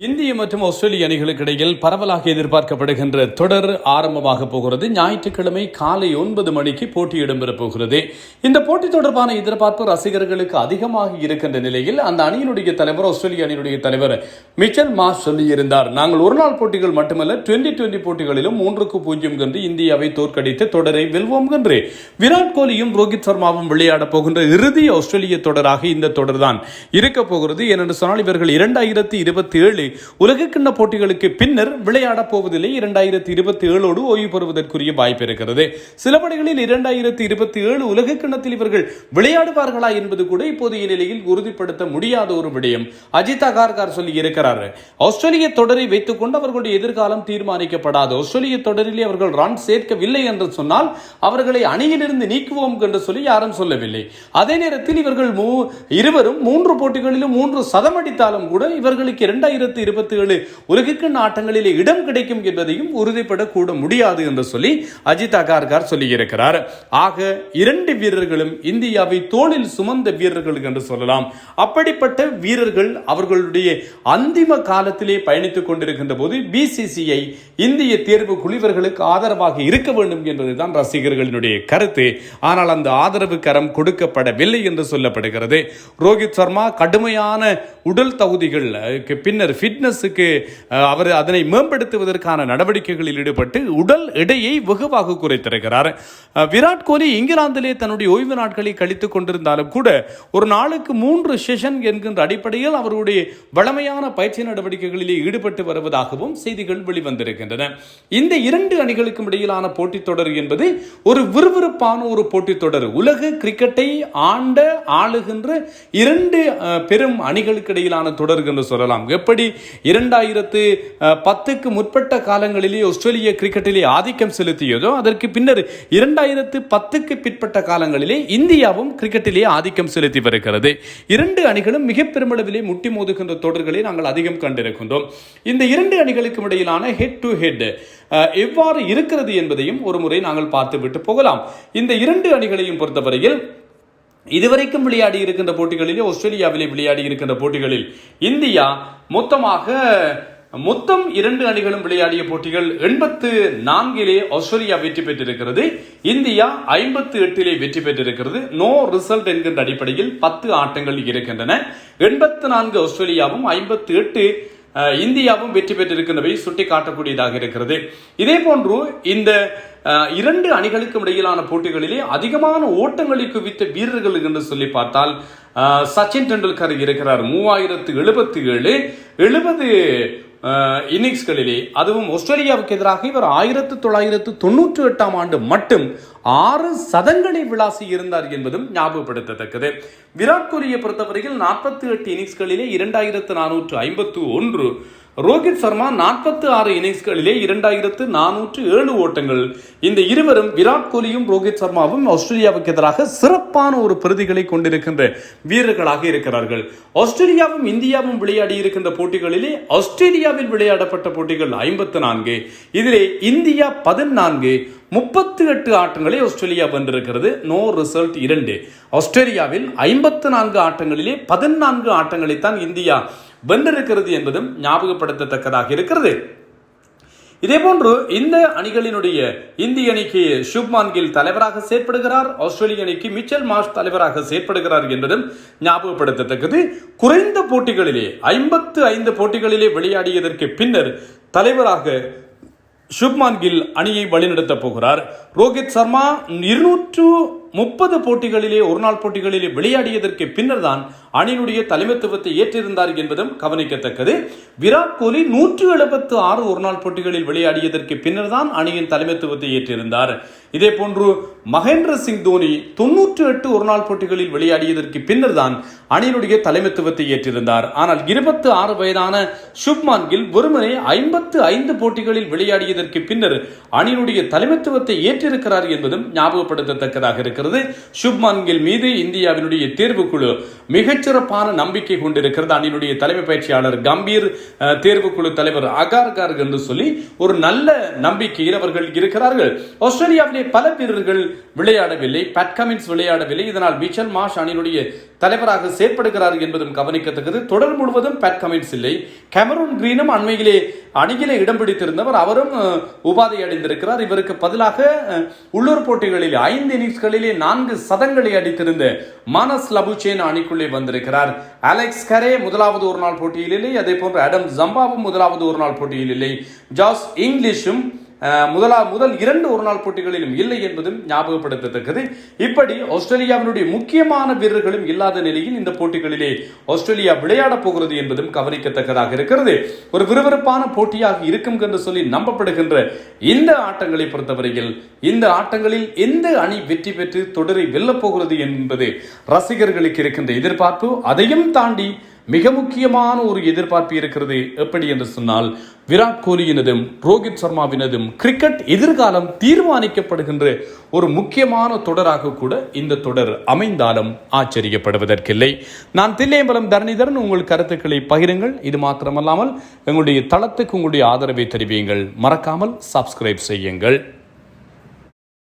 Hindi இந்திய மற்றும் ஆஸ்திரேலிய அணிகளுக்கு இடையில் பரவலாக எதிர்பார்க்கப்படுகின்ற தொடர் ஆரம்பமாக போகிறது. ஞாயிற்றுக்கிழமை காலை ஒன்பது மணிக்கு போட்டி இடம்பெறப் போகிறது. இந்த போட்டி தொடர்பான எதிர்பார்ப்பு ரசிகர்களுக்கு அதிகமாக இருக்கின்ற நிலையில் அந்த அணியினுடைய தலைவர் ஆஸ்திரேலிய அணியினுடைய தலைவர் மிச்சல் மாஸ் சொல்லியிருந்தார். நாங்கள் ஒருநாள் போட்டிகள் மட்டுமல்ல டுவெண்டி டுவெண்டி போட்டிகளிலும் மூன்றுக்கு பூஜ்ஜியம் என்று இந்தியாவை தோற்கடித்து தொடரை வெல்வோம் என்று விராட் கோலியும் ரோஹித் சர்மாவும் விளையாடப் போகின்ற இறுதி ஆஸ்திரேலிய தொடராக இந்த தொடர்தான் இருக்க போகிறது. ஏனென்று சொன்னால் இவர்கள் இரண்டாயிரத்தி இருபத்தி ஏழு உலகக்கிண்ண போட்டிகளுக்கு பின்னர் விளையாடப் போவதில்லை. இரண்டாயிரத்தி இருபத்தி ஏழோடு ஓய்வு பெறுவதற்குரிய வாய்ப்பு இருக்கிறது. சில படைகளில் இரண்டாயிரத்தி இருபத்தி ஏழு உலகக்கிண்ணத்தில் இவர்கள் விளையாடுவார்களா என்பது கூட இப்போதைய நிலையில் உறுதிப்படுத்த முடியாத ஒரு விடயம். அஜித் அகார்கார் சொல்லி இருக்கிறார். ஆஸ்திரேலிய தொடரை வைத்துக் கொண்டு அவர்களுடைய எதிர்காலம் தீர்மானிக்கப்படாது. ஆஸ்திரேலிய தொடரிலே அவர்கள் ரன் சேர்க்கவில்லை என்று சொன்னால் அவர்களை அணியிலிருந்து நீக்குவோம் என்று சொல்லி யாரும் சொல்லவில்லை. அதே நேரத்தில் இவர்கள் மூ- இருவரும் மூன்று போட்டிகளிலும் மூன்று சதம் அடித்தாலும் கூட இவர்களுக்கு இரண்டாயிரத்தி இருபத்தி ஏழு உலகிற்கின் ஆட்டங்களிலே இடம் கிடைக்கும் என்பதையும் உறுதிப்படக்கூட முடியாது என்று சொல்லி அஜித் அகார்கார் சொல்லியிருக்கிறார். ஆக இரண்டு வீரர்களும் இந்தியாவை தோளில் சுமந்த வீரர்கள் என்று சொல்லலாம். அப்படிப்பட்ட வீரர்கள் அவர்களுடைய அந்திம காலத்திலே பயணித்துக் கொண்டிருக்கின்ற போது பிசிசிஐ இந்திய தேர்வு குழுவர்களுக்கு ஆதரவாக இருக்க வேண்டும் என்பதுதான் ரசிகர்களினுடைய கருத்து. ஆனால் அந்த ஆதரவு கரம் கொடுக்கப்படவில்லை என்று சொல்லப்படுகிறது. ரோஹித் சர்மா கடுமையான உடல் தகுதிகள் பின்னர் பின்னர் ஃபிட்னஸுக்கு அவர் அதனை மேம்படுத்துவதற்கான நடவடிக்கைகளில் ஈடுபட்டு உடல் எடையை வெகுவாக குறைத்திருக்கிறார். விராட் கோலி இங்கிலாந்திலே தன்னுடைய ஓய்வு நாட்களை கழித்துக் கொண்டிருந்தாலும் கூட ஒரு நாளுக்கு மூன்று செஷன் என்கின்ற அடிப்படையில் அவருடைய வளமையான பயிற்சி நடவடிக்கைகளிலே ஈடுபட்டு வருவதாகவும் செய்திகள் வெளிவந்திருக்கின்றன. இந்த இரண்டு அணிகளுக்கும் இடையிலான போட்டித் தொடர் என்பது ஒரு விறுவிறுப்பான ஒரு போட்டித் தொடர். உலக கிரிக்கெட்டை ஆண்ட ஆளுகின்ற இரண்டு பெரும் அணிகளுக்கு இடையிலான தொடர் என்று சொல்லலாம். எப்படி? இரண்டாயிரத்து பத்துக்கு முற்பட்ட காலங்களிலே ஆஸ்திரேலிய கிரிக்கெட்டிலே ஆதிக்கம் செலுத்தியதோ அதற்கு பின்னர் இரண்டாயிரத்து பத்துக்கு பிற்பட்ட காலங்களிலே இந்தியாவும் கிரிக்கெட்டிலே ஆதிக்கம் செலுத்தி வருகிறது. இரண்டு அணிகளும் மிக பெருமளவிலே முட்டி மோதுகின்ற தொடர்களை நாங்கள் அதிகம் கண்டிருக்கின்றோம். இந்த இரண்டு அணிகளுக்கும் இடையிலான ஹெட் டு ஹெட் எவ்வாறு இருக்கிறது என்பதையும் ஒரு முறை நாங்கள் பார்த்துவிட்டு போகலாம். இந்த இரண்டு அணிகளையும் பொறுத்தவரையில் இதுவரைக்கும் விளையாடி இருக்கின்ற போட்டிகளிலே ஆஸ்திரேலியாவிலே விளையாடி இருக்கின்ற போட்டிகளில் இந்தியா மொத்தமாக மொத்தம் இரண்டு அணிகளும் விளையாடிய போட்டிகள் எண்பத்து நான்கிலே ஆஸ்திரேலியா வெற்றி பெற்றிருக்கிறது. இந்தியா ஐம்பத்து எட்டிலே வெற்றி பெற்றிருக்கிறது. நோ ரிசல்ட் என்கின்ற அடிப்படையில் பத்து ஆட்டங்கள் இருக்கின்றன. எண்பத்து நான்கு ஆஸ்திரேலியாவும் ஐம்பத்து எட்டு இந்தியாவும் வெற்றி பெற்றிருக்கின்றவை சுட்டி காட்டக்கூடியதாக இருக்கிறது. இதே போன்று இந்த இரண்டு அணிகளுக்கும் இடையிலான போட்டிகளிலே அதிகமான ஓட்டங்களை குவித்த வீரர்கள் என்று சொல்லி பார்த்தால் சச்சின் டெண்டுல்கர் இருக்கிறார். மூவாயிரத்து எழுபத்தி ஏழு எழுபது இன்னிங்ஸ்களிலே அதுவும் ஆஸ்திரேலியாவுக்கு எதிராக இவர் ஆயிரத்து தொள்ளாயிரத்து தொண்ணூற்றி எட்டாம் ஆண்டு மட்டும் ஆறு சதங்களை விளாசி இருந்தார் என்பதும் ஞாபகப்படுத்தத்தக்கது. விராட் கோலியை பொறுத்தவரையில் நாற்பத்தி எட்டு இன்னிங்ஸ்களிலே இரண்டாயிரத்து நானூற்று ஐம்பத்து ஒன்று ரோஹித் சர்மா நாற்பத்தி ஆறு இன்னிங்ஸ்களிலே இரண்டாயிரத்து நானூற்று ஏழு ஓட்டங்கள். இந்த இருவரும் விராட் கோலியும் ரோஹித் சர்மாவும் ஆஸ்திரேலியாவுக்கு எதிராக சிறப்பான ஒரு பிரதிகளை கொண்டிருக்கின்ற வீரர்களாக இருக்கிறார்கள். ஆஸ்திரேலியாவும் இந்தியாவும் விளையாடி இருக்கின்ற போட்டிகளிலே ஆஸ்திரேலியாவில் விளையாடப்பட்ட போட்டிகள் ஐம்பத்து நான்கு. இதிலே இந்தியா பதினான்கு. முப்பத்தி எட்டு ஆட்டங்களை ஆஸ்திரேலியா வென்றிருக்கிறது. நோ ரிசல்ட் இரண்டு. ஆஸ்திரேலியாவில் ஐம்பத்து நான்கு ஆட்டங்களிலே பதினான்கு ஆட்டங்களை தான் இந்தியா வென்றிருக்கிறது என்பதும் ஞாபகப்படுத்தத்தக்கதாக இருக்கிறது. இதேபோன்று இந்த அணிகளினுடைய இந்திய அணிக்கு சுப்மான் கில் தலைவராக செயற்படுகிறார் ஆஸ்திரேலிய அணிக்கு மிச்சல் மார்ஷ் தலைவராக செயற்படுகிறார் என்பதும் ஞாபகப்படுத்தத்தக்கது. குறைந்த போட்டிகளிலே ஐம்பத்து ஐந்து போட்டிகளிலே விளையாடியதற்கு பின்னர் தலைவராக சுப்மான் கில் அணியை வழிநடத்தப் போகிறார். ரோஹித் சர்மா இருநூற்று முப்பது போட்டிகளிலே ஒருநாள் போட்டிகளிலே விளையாடியதற்கு பின்னர் தான் அணியினுடைய தலைமைத்துவத்தை ஏற்றிருந்தார் என்பதும் கவனிக்கத்தக்கது. விராட் கோலி நூற்று எழுபத்து ஆறு ஒருநாள் போட்டிகளில் விளையாடியதற்கு பின்னர் தான் அணியின் தலைமைத்துவத்தை ஏற்றிருந்தார். இதே போன்று மகேந்திர சிங் தோனி தொன்னூற்று எட்டு ஒருநாள் போட்டிகளில் விளையாடியதற்கு பின்னர் தான் அணியினுடைய தலைமைத்துவத்தை ஏற்றிருந்தார். ஆனால் இருபத்து ஆறு வயதான சுப்மான் கில் வெறுமனே ஐம்பத்து ஐந்து போட்டிகளில் விளையாடியதற்கு பின்னர் அணியினுடைய தலைமைத்துவத்தை ஏற்றிருக்கிறார் என்பதும் ஞாபகப்படுத்தத்தக்கதாக இருக்கிறது. சுப்மான் கில் மீது இந்தியாவினுடைய தேர்வுக்குழு மிகச்சிறப்பான நம்பிக்கை கொண்டிருக்கிறது. அணியினுடைய தலைமை பயிற்சியாளர் கம்பீர் தேர்வுக்குழு தலைவர் அகார்கார் என்று சொல்லி ஒரு நல்ல நம்பிக்கையில் அவர்கள் இருக்கிறார்கள். ஆஸ்திரேலியாவிலே பல வீரர்கள் விளையாடவில்லை. Pat Cummins விளையாடவில்லை. இதனால் மிச்சல் மாஷ் அணியினுடைய தலைவராக செயற்படுகிறார் என்பதும் கவனிக்கத்தக்கது. தொடர் முழுவதும் பேட் கமின்ஸ் இல்லை. கேமரூன் கிரீனும் அண்மையிலே அணியிலே இடம் பிடித்திருந்தவர். அவரும் உபாதை அடைந்திருக்கிறார். இவருக்கு பதிலாக உள்ளூர் போட்டிகளில் ஐந்து இன்னிங்ஸ்களிலே நான்கு சதங்களை அடித்திருந்த மானஸ் லபுச்சேன் அணிக்குள்ளே வந்திருக்கிறார். அலெக்ஸ் கரே முதலாவது ஒரு நாள் போட்டியில் இல்லை. அதே போன்று அடம் ஜம்பாவும் முதலாவது ஒரு நாள் போட்டியில் இல்லை. ஜாஸ் இங்கிலீஷும் முதலா முதல் இரண்டு ஒரு நாள் போட்டிகளிலும் இல்லை என்பதும் ஞாபகப்படுத்தத்தக்கது. இப்படி ஆஸ்திரேலியாவினுடைய முக்கியமான வீரர்களும் இல்லாத நிலையில் இந்த போட்டிகளிலே ஆஸ்திரேலியா விளையாடப் போகிறது என்பதும் கவனிக்கத்தக்கதாக இருக்கிறது. ஒரு விறுவிறுப்பான போட்டியாக இருக்கும் என்று சொல்லி நம்பப்படுகின்ற இந்த ஆட்டங்களை பொறுத்தவரையில் இந்த ஆட்டங்களில் எந்த அணி வெற்றி பெற்று தொடரை வெல்லப் போகிறது என்பது ரசிகர்களுக்கு இருக்கின்ற எதிர்பார்ப்பு. அதையும் தாண்டி மிக முக்கியமான ஒரு எதிர்பார்ப்பு இருக்கிறது. எப்படி என்று சொன்னால் விராட் கோலியினதும் ரோஹித் சர்மாவினதும் கிரிக்கெட் எதிர்காலம் தீர்மானிக்கப்படுகின்ற ஒரு முக்கியமான தொடராக கூட இந்த தொடர் அமைந்தாலும் ஆச்சரியப்படுவதற்கில்லை. நான் தில்லையம்பலம் தரணிதரன் உங்கள் கருத்துக்களை பகிருங்கள். இது மாத்திரமல்லாமல் எங்களுடைய தளத்துக்கு உங்களுடைய ஆதரவை தெரிவியுங்கள். மறக்காமல் சப்ஸ்கிரைப் செய்யுங்கள்.